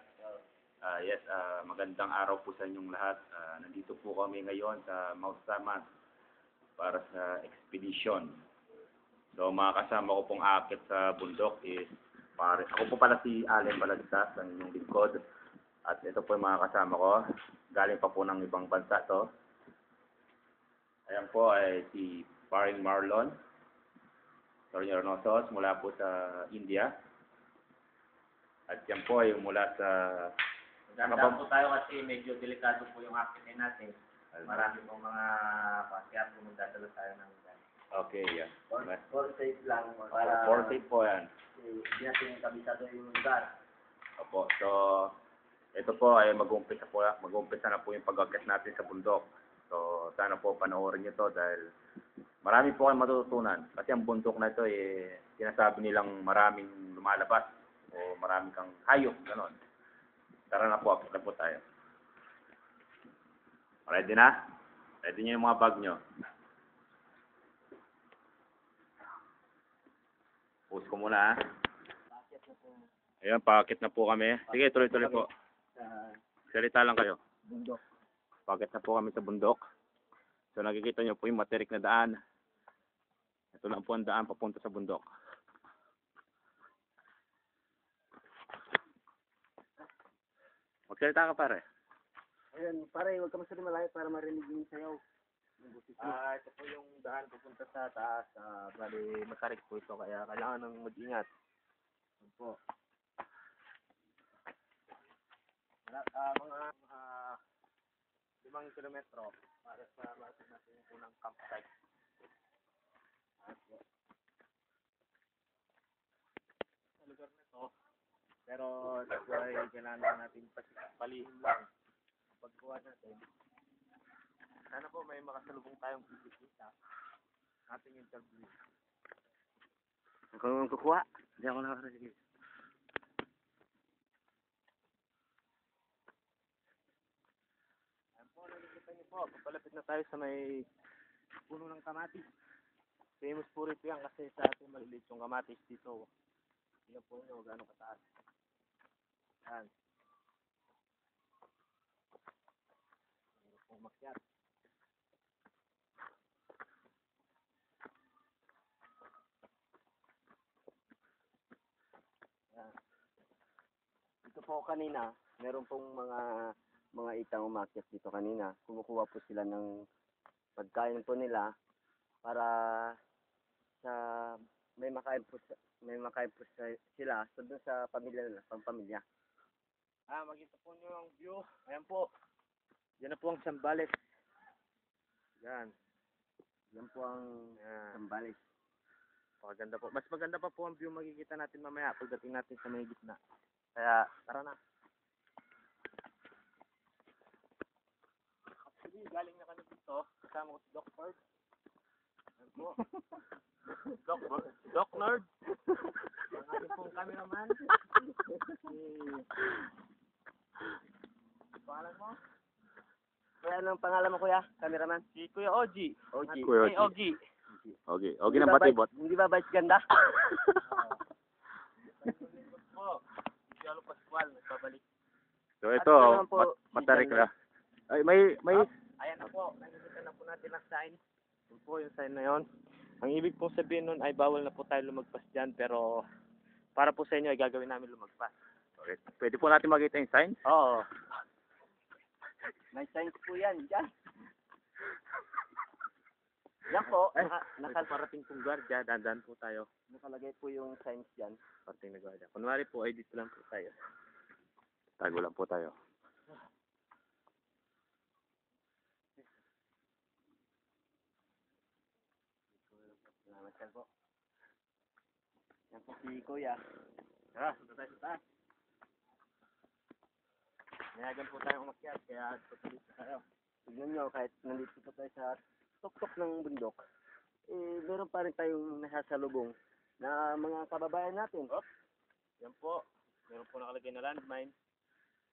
siya. Ah, yes, ah, magandang araw po sa inyong lahat. Ah, nandito po kami ngayon sa Mount Samat para sa expedition. So, mga kasama ko pong akit sa bundok is pare. Ako po pala si Allen Balagtas, ang inyong lingkod. At ito po yung mga kasama ko. Galing pa po ng ibang bansa to. Ayan po ay si Paring Marlon. Tornio Renosos mula po sa India. At yan po ay mula sa Maganda po tayo kasi medyo delikado po yung accident natin. Marami pong mga pasyat kung magdadala tayo ng Okay, yeah. Mas- For safe lang. Para for safe po yan. Hindi natin kabisado yung lugar. Opo. So, ito po ay mag-umpisa po, mag-umpisa na po yung pag-akit natin sa bundok. So, sana po panoorin niyo to dahil marami po kayong matututunan. Kasi ang bundok na ito, eh, sinasabi nilang maraming lumalabas o maraming kang hayop, ganon. Tara na po, akit na po tayo. Ready na? Ready niyo yung mga bag niyo? Post ko muna, ha? Ayan, paakit na po kami. Sige, tuloy-tuloy po. Sa Salita lang kayo. bundok. Paakit na po kami sa bundok. So, nakikita niyo po yung materik na daan. Ito lang po ang daan papunta sa bundok. Magsalita ka pare. Ayun, pare, huwag ka masyado malayo para marinig yung sayaw. Ah, ito po yung daan pupunta sa taas. Ah, bali, matarik po ito, kaya kailangan ng mag-ingat. Yun po. Ah, mga ah, limang kilometro para sa masin natin yung unang campsite. Po. Sa lugar na to, pero that's why kailangan natin palihim lang pagkuha natin. Sana po may makasalubong tayong bisita ating interview. Ako ang kukuha. Hindi ako nakarinig. Ayan po, nakikita niyo po, papalapit na tayo sa may puno ng kamatis. Famous po rito yan kasi sa ating maliliit yung kamatis dito. Tingnan po nyo gaano kataas. Yan. Meron pong makyat. Yan. Dito po kanina, meron pong mga mga itang umakyat dito kanina. Kumukuha po sila ng pagkain po nila para sa may makain po sa, may makain po sa, sila so doon sa pamilya nila, pampamilya. Ah, makita po niyo ang view. Ayan po. Yan na po ang Sambales. Yan. Yan po ang Sambales. Maganda po. Mas maganda pa po ang view makikita natin mamaya pagdating natin sa may gitna. Kaya, tara na. Actually, galing na kami dito. Kasama ko si Doc Bird. Ayan po. Doc, Doc Nerd. Ang ating pong cameraman. Si... Pangalan mo? Kuya, anong pangalan mo, kuya? Cameraman? Si Kuya Oji. Oji. Kuya Ay, Oji. Oji. Okay. Okay na batibot. Hindi ba vice ganda? po. So At ito, naman po, mat matarik na. Ay, may, may, Ayan na po, nakikita na po natin ang sign. Yun po yung sign na yon. Ang ibig pong sabihin nun ay bawal na po tayo lumagpas dyan, pero para po sa inyo ay gagawin namin lumagpas. okay. pwede po natin makita yung sign? Oo. May signs po yan, dyan. Yan po, Ay, naka, naka, parating pong guardia, dandan po tayo. nakalagay po yung signs dyan. Parating na guardia. Kunwari po, ay dito lang po tayo. Tago lang po tayo. Salamat po. Yan po si Kuya. Tara, punta tayo sa taas. Nayagan po tayong umakyat, kaya tutulis na tayo. Tignan nyo, kahit nandito po tayo sa tuktok ng bundok, eh, meron pa rin tayong nasasalubong na mga kababayan natin. Oh, yan po. Meron po nakalagay na landmine.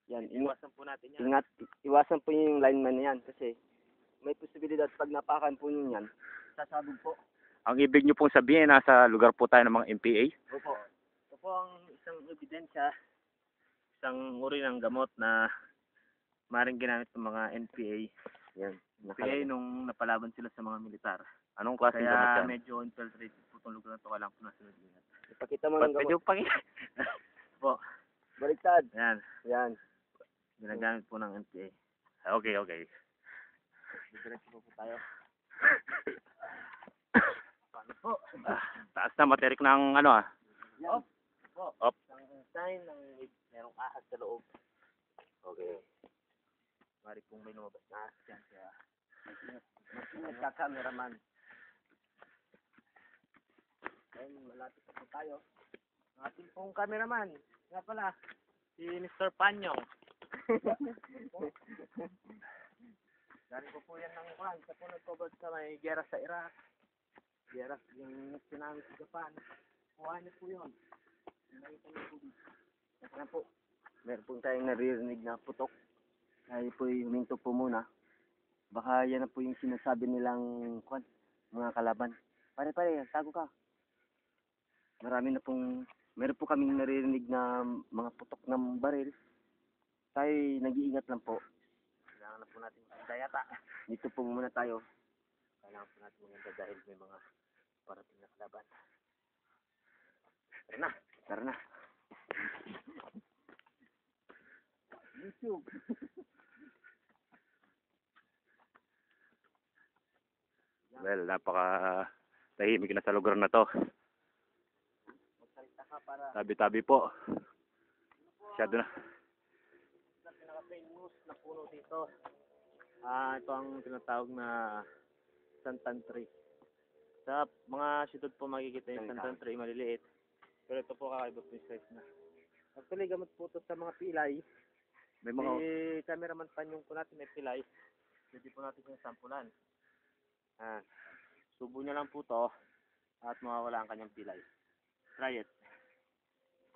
Yan, Iwasan po natin yan. ingat, iwasan po yung lineman na yan kasi may posibilidad pag napakan po nyo yan, sasabog po. Ang ibig nyo pong sabihin, nasa lugar po tayo ng mga MPA? Opo. Ito po ang isang ebidensya isang uri ng gamot na maring ginamit ng mga NPA. Yan. NPA nung napalaban sila sa mga militar. Anong klaseng gamot Kaya yan? medyo infiltrated po itong lugar na ito. Kailangan po na sunod ingat. Ipakita mo Ba't ng medyo gamot. pang... po, Baliktad. yan. Yan. Ginagamit po ng NPA. Okay, okay. Diretso po po tayo. Paano po? Ah, taas na, materik ng ano ah. Yan. Po. Op. Sign ng merong ahas sa loob. Okay. Mari pong may lumabas na ahas yan. Kaya Nagka-cameraman. Ayun, malapit na po tayo. ang ating pong cameraman. Nga pala, si Mr. Panyong. Galing po po yan ng Juan. Sa po nagcover sa may gera sa Iraq. Gera yung tsunami sa Japan. Kuha niyo po yun. Niyo po? Meron po tayong naririnig na putok. Tayo po huminto po muna. Baka yan na po yung sinasabi nilang kwan, mga kalaban. Pare pare, tago ka. Marami na pong, meron po kaming naririnig na mga putok ng baril. Tayo nag-iingat lang po. Kailangan na po natin magdayata. Dito po muna tayo. Kailangan po natin maganda dahil may mga parating na kalaban. Tara na. Tara na. YouTube. Well, napaka tahimik na sa lugar na to. Tabi-tabi po. Masyado na. sa pinaka-famous na puno dito. Ah, ito ang tinatawag na santan tree. Sa mga siyudad po makikita yung santan tree, maliliit. Pero ito po kakaiba po yung size na. Actually, gamot po ito sa mga pilay. May Si mga... cameraman pa yung po natin may pilay. Pwede po natin yung sampulan. Ah, subo niya lang po to at mawawala ang kanyang pilay. Try it.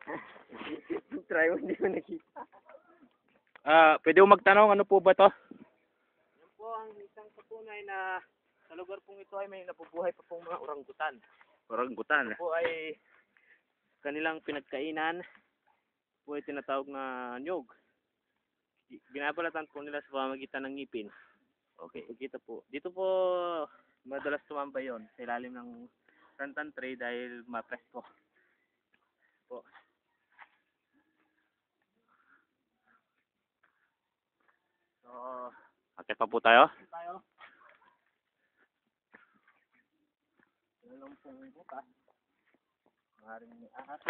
Try mo, hindi mo nakita. Ah, pwede mo magtanong, ano po ba to? Yan po ang isang patunay na sa lugar pong ito ay may nabubuhay pa pong mga orangutan. Orangutan. Ito po ay kanilang pinagkainan po ay tinatawag na nyog. Binabalatan po nila sa pamamagitan ng ngipin. Okay. Kita po. Dito po madalas tumambay yon sa ilalim ng santan tree dahil mapresko. Po. So, Akit pa po tayo? tayo. Lang pong bukas. Maaaring may ahas.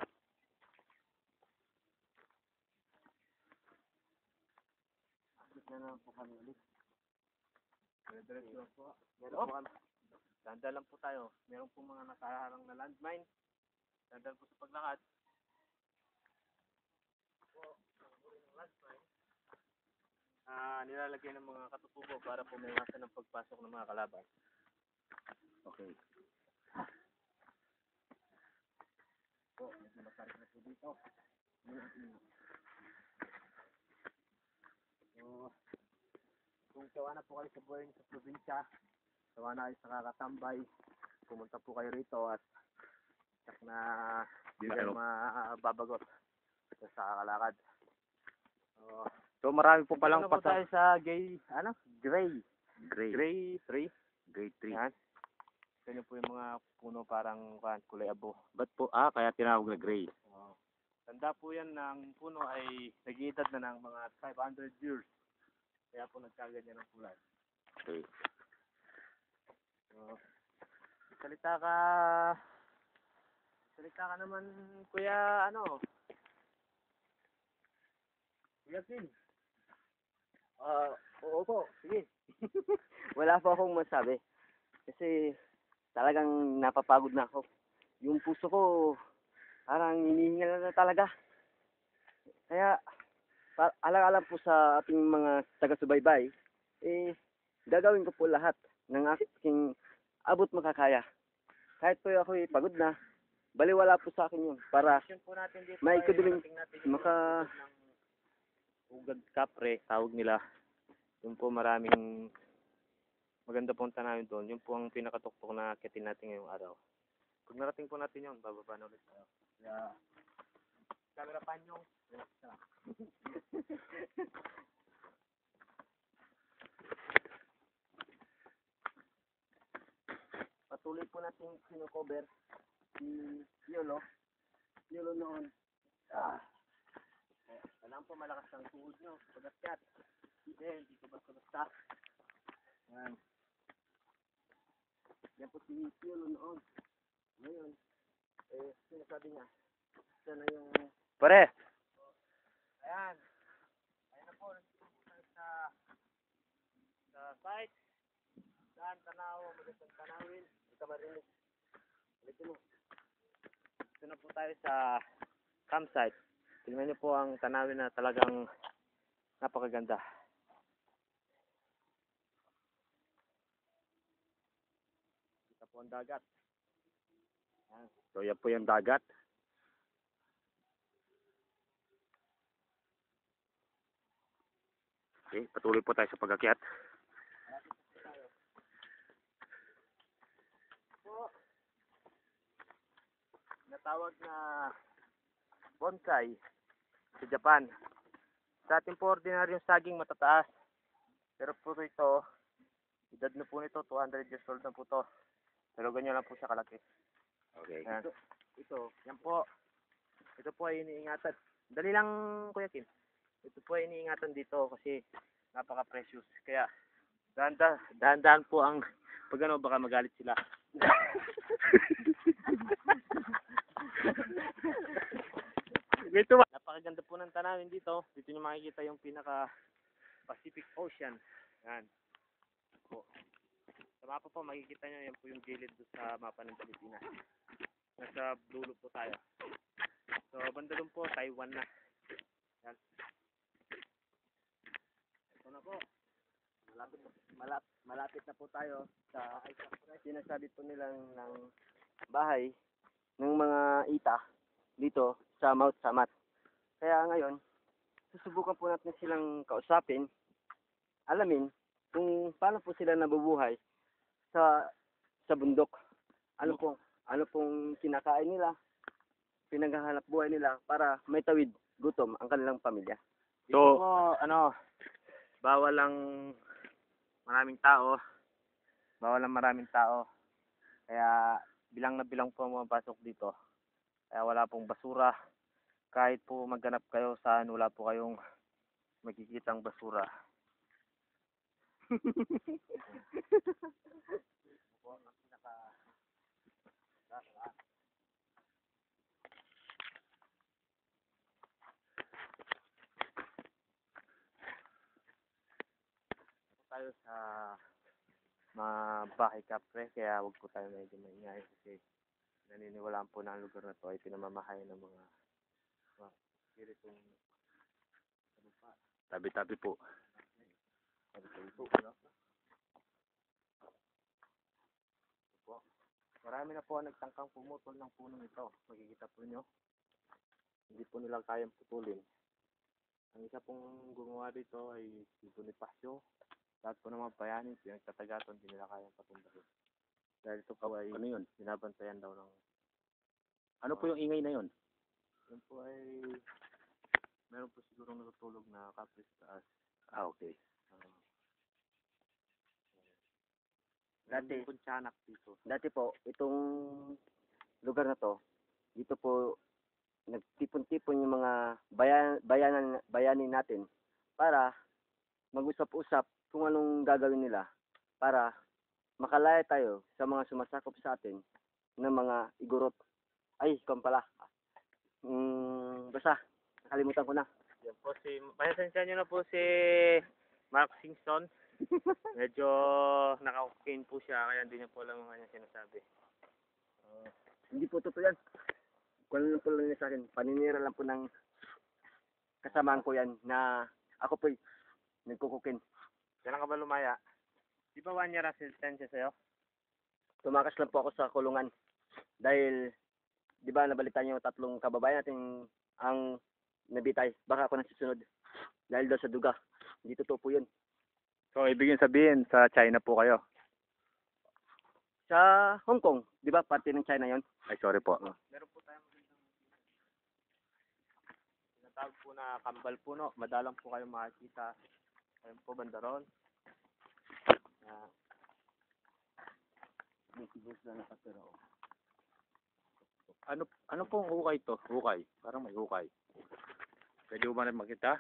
Na lang po kami ulit. Dire-diretso lang po. Meron po kami. Lang po tayo. Meron po mga nakaharang na landmine. Dandal po sa paglakad. Ah, nilalagay ng mga katutubo para po maiwasan ng pagpasok ng mga kalaban. Okay. Po, masarik na po dito. So, kung sawa na po kayo sa buhay sa probinsya, sawa na kayo sa kakatambay, pumunta po kayo rito at sak na hindi kayo Ano? mababagot sa kakalakad. So, So, marami po palang ano po pasa... tayo sa gay, ano? Gray. Gray. Gray tree. Grade 3. Yan. Ganyan po yung mga puno parang kuhan, kulay abo. Ba't po? Ah, kaya tinawag na gray. Oo. Tanda po yan ng puno ay nag-iedad na ng mga 500 years. Kaya po nagkaganyan ng kulay. Okay. So, salita ka, salita ka naman, kuya, ano? Kuya Phil. Ah, oo po, sige. Wala po akong masabi. Kasi talagang napapagod na ako. Yung puso ko parang hinihingal na talaga. Kaya alang-alang po sa ating mga taga-subaybay, eh, gagawin ko po lahat ng aking abot makakaya. Kahit po ako pagod na, baliwala po sa akin yun para Mission po natin dito May ay kuduling marating natin yung maka- ugad kapre, tawag nila. Yun po maraming maganda pong tanawin doon. Yun po ang pinakatuktok na akitin natin ngayong araw. Pag narating po natin yun, bababa na ulit tayo. Kaya, camera pan yung Patuloy po natin sinocover si Yolo. Yolo noon. Ah. Kailangan po malakas ang tuhod nyo. Pagasyat. Hindi, hindi ko basta-basta. Yan. Yan po si Yolo noon. Ngayon, eh, sinasabi niya, siya na yung Pare. Ayan. Ayan na po. Sa sa site. Saan tanaw, magandang tanawin. Ka marinig. Ulitin mo. Ito na po tayo sa campsite. Tingnan niyo po ang tanawin na talagang napakaganda. Kita po ang dagat. Ayan. So yan po yung dagat. Okay, patuloy po tayo sa pag-akyat. Natawag na bonsai sa Japan. Sa ating po ordinaryong saging matataas. Pero po ito, edad na po nito, 200 years old na po to. Pero ganyan lang po siya kalaki. Okay. Yan. Ito, yan po. Ito po ay iniingatan. Dali lang, Kuya Kim. Ito po ay iniingatan dito kasi napaka-precious. Kaya, dahan-dahan, dahan-dahan po ang, pag ano, baka magalit sila. Dito ba? Napakaganda po ng tanawin dito. Dito nyo makikita yung pinaka Pacific Ocean. Yan. Po. Sa mapa po, makikita nyo yan po yung gilid doon sa mapa ng Pilipinas. Nasa dulo po tayo. So, banda doon po, Taiwan na. Yan. Ito na po. malapit malap, malapit na po tayo sa sinasabi po nilang ng bahay ng mga ita dito sa Mount Samat. Kaya ngayon, susubukan po natin silang kausapin, alamin kung paano po sila nabubuhay sa sa bundok. Ano po ano pong kinakain nila, pinaghahanap buhay nila para may tawid gutom ang kanilang pamilya. Dito So- po, ano, bawal lang maraming tao. Bawal lang maraming tao. Kaya bilang na bilang po ang pumapasok dito. Kaya wala pong basura. Kahit po magganap kayo saan, wala po kayong makikitang basura. Tayo sa mga bahay kapre, kaya wag po tayo medyo maingay kasi naniniwalaan po na ang lugar na to ay pinamamahay ng mga mga spiritong lupa. Tabi-tabi po. Sabi ko ito, no? Ito po. Marami na po ang nagtangkang pumutol ng punong ito. Makikita po nyo. Hindi po nila kayang putulin. Ang isa pong gumawa dito ay si Bonifacio. Lahat po ng mga bayani, pinagtatagaton, hindi nila kayang patundahin. Dahil ito po ay Ano yun? binabantayan daw ng Ano po yung ingay na yun? yun po ay meron po siguro natutulog na kapre sa taas. Ah, okay. Uh, Dati- Meron pong tiyanak dito. Dati po, itong lugar na to, dito po nagtipon-tipon yung mga bayan, bayanan, bayani natin para mag-usap-usap kung anong gagawin nila para makalaya tayo sa mga sumasakop sa atin ng mga igurot. Ay, ikaw pala. Mm, basta, nakalimutan ko na. Yan po si, pasensya nyo na po si Mark Singson. Medyo naka-cocaine po siya, kaya hindi niya po alam ang kanyang sinasabi. Hindi po totoo yan. Kung ano lang po lang yan sa akin, paninira lang po ng kasamaan ko yan na ako po'y nagkukukin. Kailan ka ba lumaya? Di ba one year ang sentensya sa'yo? tumakas lang po ako sa kulungan dahil di ba nabalitan yung tatlong kababayan natin ang nabitay baka ako nang susunod dahil daw sa duga hindi totoo po yun So, ibigin sabihin, sa China po kayo. sa Hong Kong di ba parte ng China yon Ay, sorry po. Meron po tayong magandang tinatawag po na kambal puno. Madalang po kayo makikita. Ayun po, bandaron. Ah, May sibus na nakatira. oh. Ano ano pong hukay to? Hukay. Parang may hukay. Pwede ba na makita?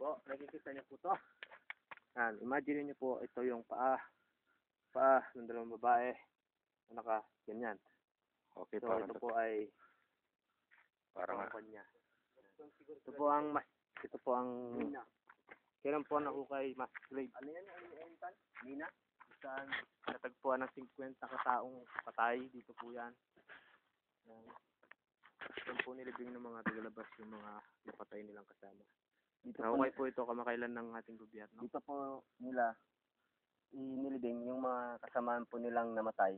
po, nakikita niyo po to. Yan, imagine niyo po, ito yung paa. Paa ng dalawang babae. Na naka, ganyan. Okay, So, parang ito po ay parang ang kanya. Ito po ang mas, ito po ang, kailan po nahukay mas grade. Ano yan? Ano yan? Nina? Saan natagpuan ng 50 kataong patay, dito po yan. Yan. Yan po nilibing ng mga tagalabas yung mga napatay nilang kasama. Dito po, Nahukay po ito kamakailan ng ating gobyerno. dito po nila inilibing yung mga kasamaan po nilang namatay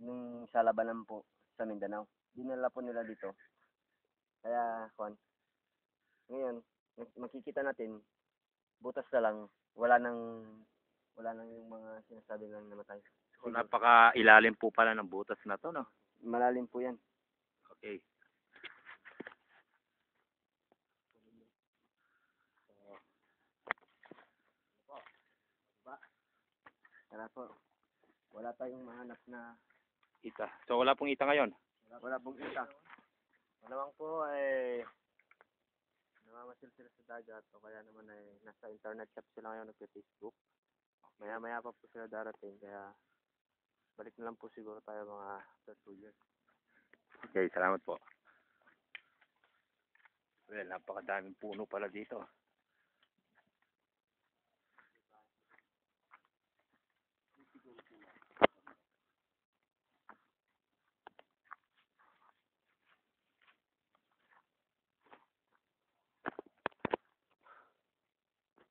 nung sa labanan po sa Mindanao. Dinala po nila dito. Kaya, Juan, ngayon, mak- makikita natin, butas na lang, wala nang, wala nang yung mga sinasabi lang namatay. So, napaka ilalim po pala ng butas na to, no? Malalim po yan. Okay. Kaya po, wala tayong mahanap na, Ita. So, wala pong ita ngayon. wala, wala pong isa. Malamang po ay namamasil sila sa dagat o kaya naman ay nasa internet shop sila ngayon nagpe-Facebook. Maya maya pa po sila darating kaya balik na lang po siguro tayo mga after two years. Okay, salamat po. Well, napakadaming puno pala dito.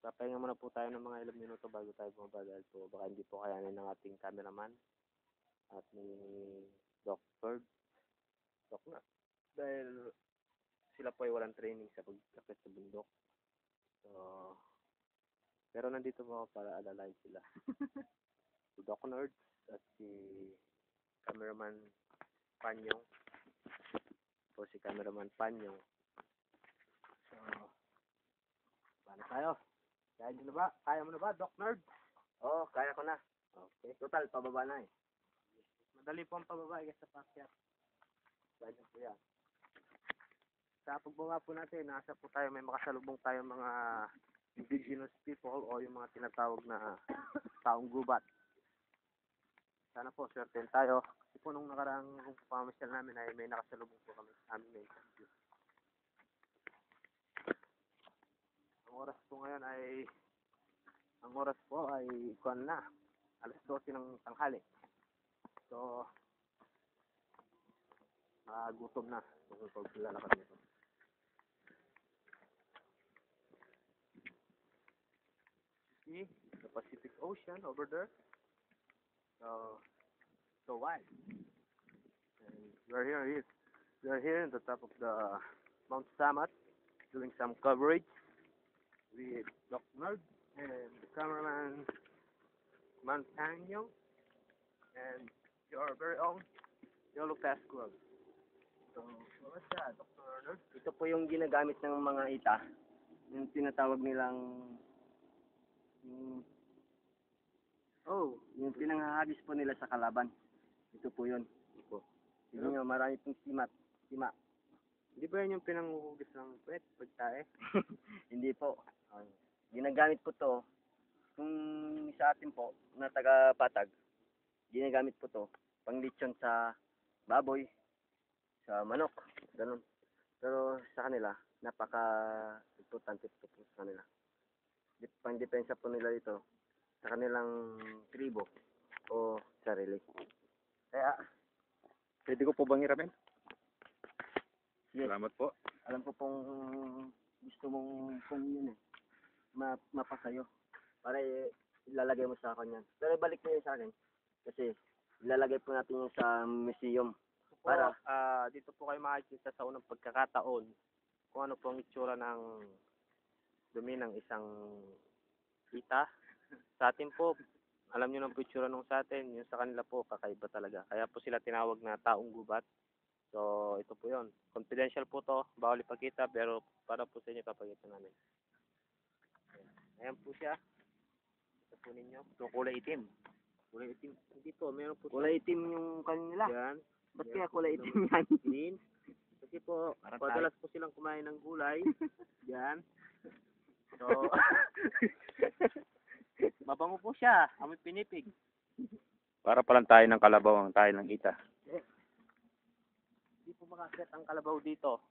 Papahinga muna po tayo ng mga ilang minuto bago tayo bumaba dahil po baka hindi po kayanin ng ating cameraman at ni Doc Bird. Doc na. Dahil sila po ay walang training sa pagkakit sa bundok. So, pero nandito po ako para alalain sila. si Doc Nerd at si cameraman Panyong. Po si cameraman Panyong. So, paano tayo? Kaya mo na ba? Kaya mo na ba, Doc Nerd? Oo, oh, kaya ko na. Okay. Total, pababa na eh. Madali po ang pababa sa pakyat. Kaya po yan. Sa pagbaba po natin, nasa po tayo, may makasalubong tayo mga indigenous people o yung mga tinatawag na taong gubat. Sana po, certain tayo. Kasi po nung nakaraang pamamasyal namin ay may nakasalubong po kami sa amin na interview. Ang oras po ngayon ay ang oras po ay kuan na alas 12 ng tanghali. So, nakagutom na kung paglalakad nito. See the Pacific Ocean over there. So, so wide. And we're here, here, we're here in the top of the Mount Samat doing some coverage with Doc Nerd and the cameraman Mantanyo and your very own Yellow Pass Club. So, what's that, Dr. Nerd? Ito po yung ginagamit ng mga ita. Yung tinatawag nilang yung, oh, yung pinanghahagis po nila sa kalaban. Ito po yun. Ito. Tignan nyo, marami pong simat. Sima. Hindi ba yun yung pinanguhugis ng pwet, pagtae? Hindi po. Ginagamit po to kung sa atin po na taga Patag, ginagamit po to pang lechon sa baboy, sa manok, ganun. Pero sa kanila, napaka importante po po sa kanila. Dip, pang depensa po nila dito sa kanilang tribo o sarili. Kaya, Pwede ko po bang iramin? yes, Salamat po. alam ko pong gusto mong kung yun eh, ma mapasayo. Para ilalagay mo sa akin yan. Pero balik mo yun sa akin. Kasi ilalagay po natin yun sa museum. Para, Para- ah dito po kayo makikita sa unang pagkakataon kung ano po ang itsura ng dumi ng isang ita. Sa atin po, alam nyo ng po itsura nung sa atin, yung sa kanila po, kakaiba talaga. Kaya po sila tinawag na taong gubat. So, ito po yon Confidential po to. Bawal ipakita, pero para po sa inyo papakita namin. Ayan. Po siya. Ito po ninyo. So, kulay itim. Kulay itim. Hindi po, meron po Kulay itim yung kanila. Yan. Ba't kaya kulay itim yan? Green. Kasi po, Parang madalas po silang kumain ng gulay. Yan. So, mabango po siya. Amoy pinipig. Para palang tayo ng kalabaw ang tayo ng ita. Hindi po makakit ang kalabaw dito.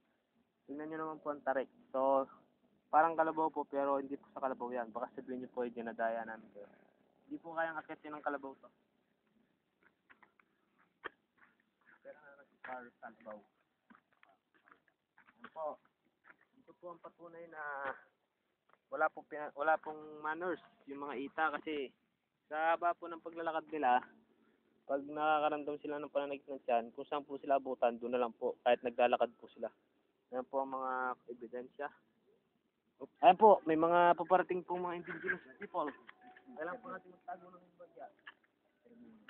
Tingnan nyo naman po ang tarik. So, parang kalabaw po, pero hindi po sa kalabaw yan. Baka sabihin nyo po, ay dinadaya namin kayo. Hindi po kayang akitin ng kalabaw to. Pero nga nagpapar kalabaw. Yan po. Ito po ang patunay na wala po pina, wala pong manners yung mga ita kasi sa haba po ng paglalakad nila, pag nakakaramdam sila ng pananakit ng tiyan, kung saan po sila abutan, doon na lang po, kahit naglalakad po sila. Yan po ang mga ebidensya. Ayan po, may mga paparating pong mga indigenous people. Kailangan po natin magtago ng bagya.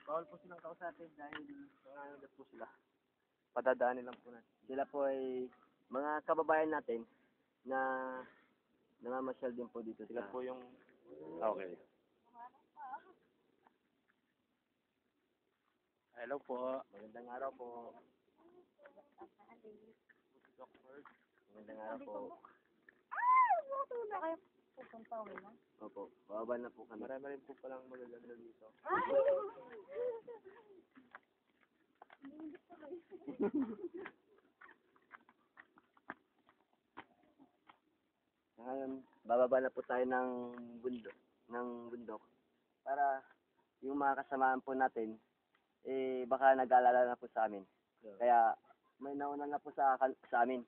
Bawal po silang kausapin dahil nangangagat po sila. Padadaanin lang po natin. Sila po ay mga kababayan natin na namamasyal din po dito Sila po yung Okay. Hello po. Magandang araw po. Magandang araw po. Opo, bababa na po kami. Marami rin po palang magaganda dito. Ngayon, bababa na po tayo ng bundok, ng bundok para yung mga kasamaan po natin eh baka nag-aalala na po sa amin. Kaya may nauna na po sa sa amin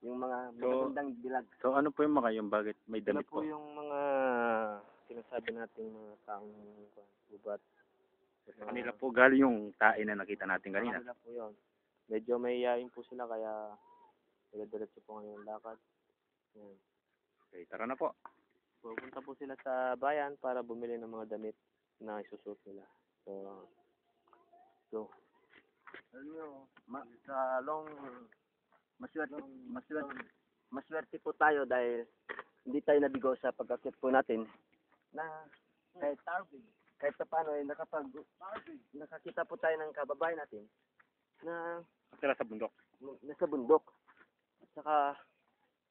yung mga So- magandang bilag. So, ano po yung mga yung bakit may Sila damit po po? yung mga sinasabi nating mga taong gubat. Mga- Kanila po galing yung tae na nakita natin kanina. Kanila po yun. Medyo may yain po sila kaya dire-diretso po ngayon ang lakad. Yan. Okay, tara na po. Pupunta po sila sa bayan para bumili ng mga damit na isusuot nila. So, so, Alam niyo, ma- sa long maswerte, maswerte, maswerte po tayo dahil hindi tayo nabigo sa pagkakit po natin na kahit kahit pa paano eh, nakapag nakakita po tayo ng kababayan natin na Tira sa bundok. nasa bundok. At saka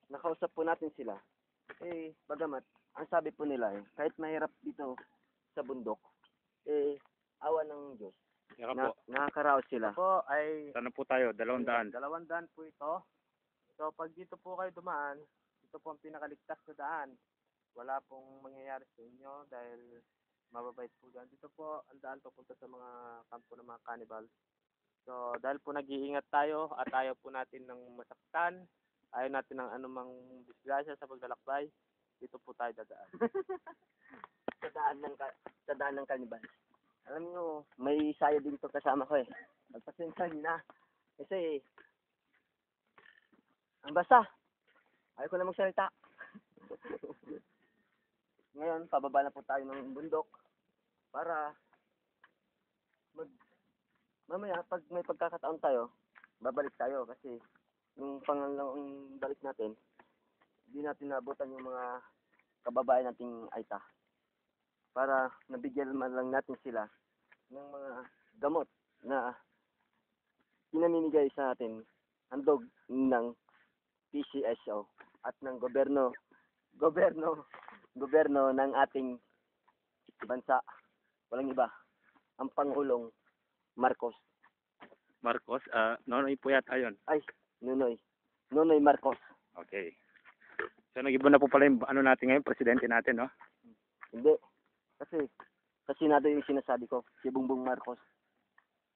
nakausap po natin sila. Eh, bagamat, ang sabi po nila eh, kahit mahirap dito sa bundok, eh, awa ng Diyos. Yaka Na, po. nakakaraos sila. po ay Sana po tayo, dalawang daan. Dalawang daan po ito. So, pag dito po kayo dumaan, ito po ang pinakaligtas na daan. Wala pong mangyayari sa inyo dahil mababait po dyan. Dito po ang daan papunta sa mga kampo ng mga cannibal. So, dahil po nag-iingat tayo at ayaw po natin ng masaktan, ayaw natin ng anumang disgrasya sa paglalakbay, dito po tayo dadaan. sa daan ng ka- sa daan ng kanibal. Alam niyo, may sayo din to kasama ko eh. Nagpasensya na. Kasi, ang basa. Ayaw ko na magsalita. Ngayon, pababa na po tayo ng bundok para mag mamaya pag may pagkakataon tayo, babalik tayo kasi yung pangalawang balik natin, hindi natin naabutan yung mga kababayan nating Aita para nabigyan man lang natin sila ng mga gamot na pinamimigay sa atin handog ng PCSO at ng gobyerno gobyerno gobyerno ng ating bansa walang iba ang pangulong Marcos Marcos, ah, nonoy po yata yun. ay Nunoy Nunoy Marcos Okay. So, nag-iba na po pala yung ano natin ngayon, presidente natin, no? Hindi. Kasi, sa Senado yung sinasabi ko, si Bongbong Marcos.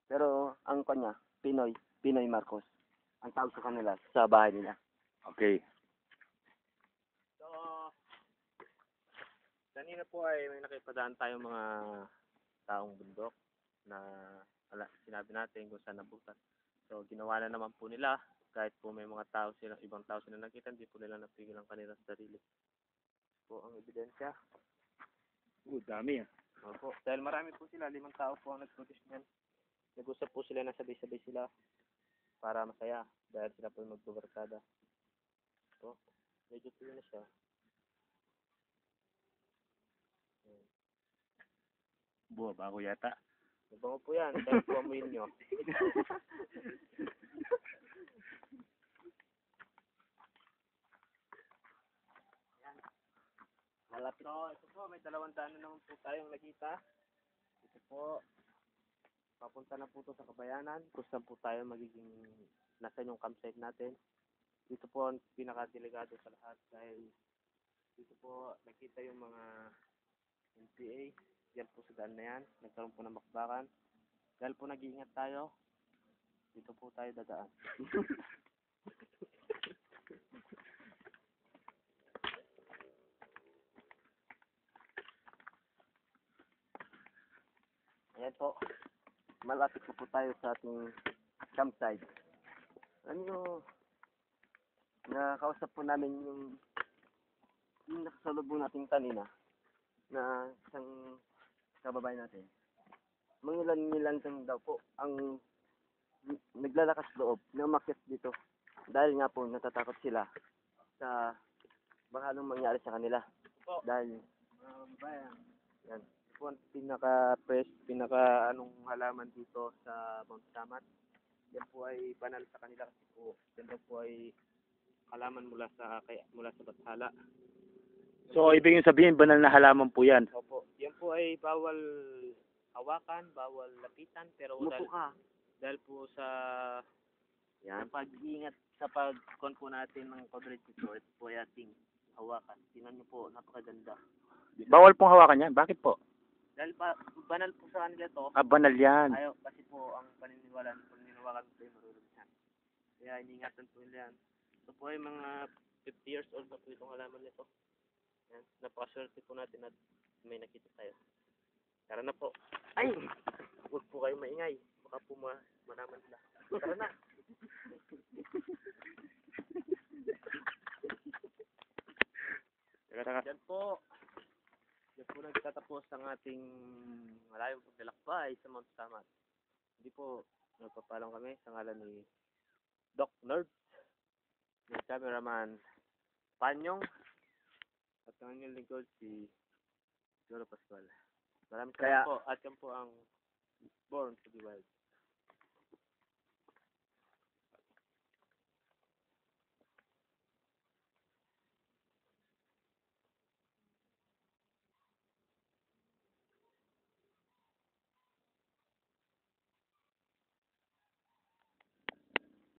Pero, ang kanya, Pinoy, Pinoy Marcos. Ang tawag sa kanila, sa bahay nila. Okay. So, kanina po ay may nakipadaan tayong mga taong bundok na ala, sinabi natin kung saan nabutan. So, ginawa na naman po nila kahit po may mga tao sila, ibang tao sila nakita, hindi po nila napigil ang kanilang sarili. Po ang ebidensya. Uh, dami ah. Opo. Dahil marami po sila, limang tao po ang nag-protest niyan. Nag-usap po sila na sabay-sabay sila. para masaya dahil sila po yung magbabarkada. So, medyo tuyo na siya. Buwa ba ako yata? Mabango po yan, kahit po amuyin nyo. Malapit. So, ito po, may dalawang daan na naman po tayong nagita. Ito po, papunta na po to sa Kabayanan. Kung saan po tayo magiging, nasan yung campsite natin. Dito po ang pinakadelikado sa lahat dahil dito po nakita yung mga NPA. Yan po sa daan na yan. Nagkaroon po ng makbakan. Dahil po nag-iingat tayo, dito po tayo dadaan. Ayan po. Malapit na po tayo sa ating campsite. Ano nakausap po namin yung yung nakasalubong natin kanina na isang kababayan natin. Mangilan-ngilan lang daw po ang naglalakas loob na umakyat dito dahil nga po natatakot sila sa baka anong mangyari sa kanila. Po. Dahil Mga kababayan, yan. Ito po ang pinaka-fresh, pinaka-anong halaman dito sa Mount Samat. Yan po ay banal sa kanila kasi po, yan po ay halaman mula sa kaya, mula sa Bathala. So, ibig yung sabihin, banal na halaman po yan. Opo, yan po ay bawal hawakan, bawal lapitan, pero umupo dahil, ka. dahil po sa Yan. sa pag-iingat sa pag-con po natin ng coverage ito, ito po ay ating hawakan. Tingnan niyo po, napakaganda. Bawal pong hawakan yan. Bakit po? Dahil pa, banal po sa kanila to, Ah, banal yan. Ayaw, kasi po ang paniniwala kung ninawakan po yung marurunyan. Kaya iniingatan po nila yan. Ito po ay mga 50 years old na po itong halaman nito. Yan. Napakaswerte po natin at may nakita tayo. Tara na po. Ay! Huwag po kayo maingay. Baka po ma manaman sila. Tara na. Teka, teka. Yan po. Po nagtatapos ang ating malayong paglalakbay sa Mount Samat. Hindi po nagpapalang kami sa ngalan ni Doc Nerd, ni cameraman Panyong, at ang inyong lingkod si Lolo Pascual. Maraming Kaya- salamat po at yan po ang Born to be Wild.